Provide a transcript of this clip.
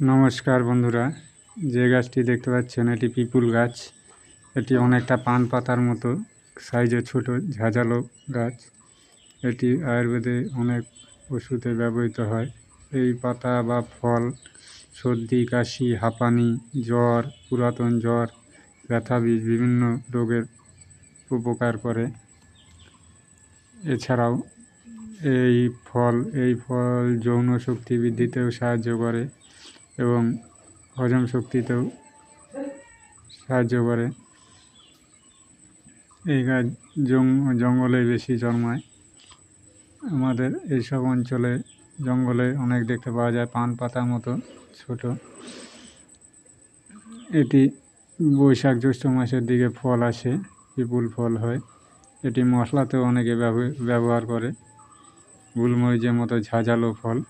নমস্কার বন্ধুরা, যে গাছটি দেখতে পাচ্ছেন, এটি পিপুল গাছ। এটি অনেকটা পান পাতার মতো, সাইজে ছোট, ঝাঁঝালো গাছ। এটি আয়ুর্বেদে অনেক ওষুধে ব্যবহৃত হয়। এই পাতা বা ফল, সর্দি, কাশি, হাঁপানি, জ্বর, পুরাতন জ্বর, ব্যথা বীজ বিভিন্ন রোগের উপকার করে। এছাড়াও এই ফল এই ফল যৌন শক্তি বৃদ্ধিতেও সাহায্য করে। এবং হজম শক্তিতেও সাহায্য করে। এই গাছ জঙ্গলে বেশি জন্মায়। আমাদের এইসব অঞ্চলে জঙ্গলে অনেক দেখতে পাওয়া যায়, পান পাতার মতো ছোট। এটি বৈশাখ জ্যৈষ্ঠ মাসের দিকে ফল আসে, বিপুল ফল হয়। এটি মশলাতেও অনেকে ব্যব- ব্যবহার করে। গুলমরিচের মতো ঝাঁঝালো ফল।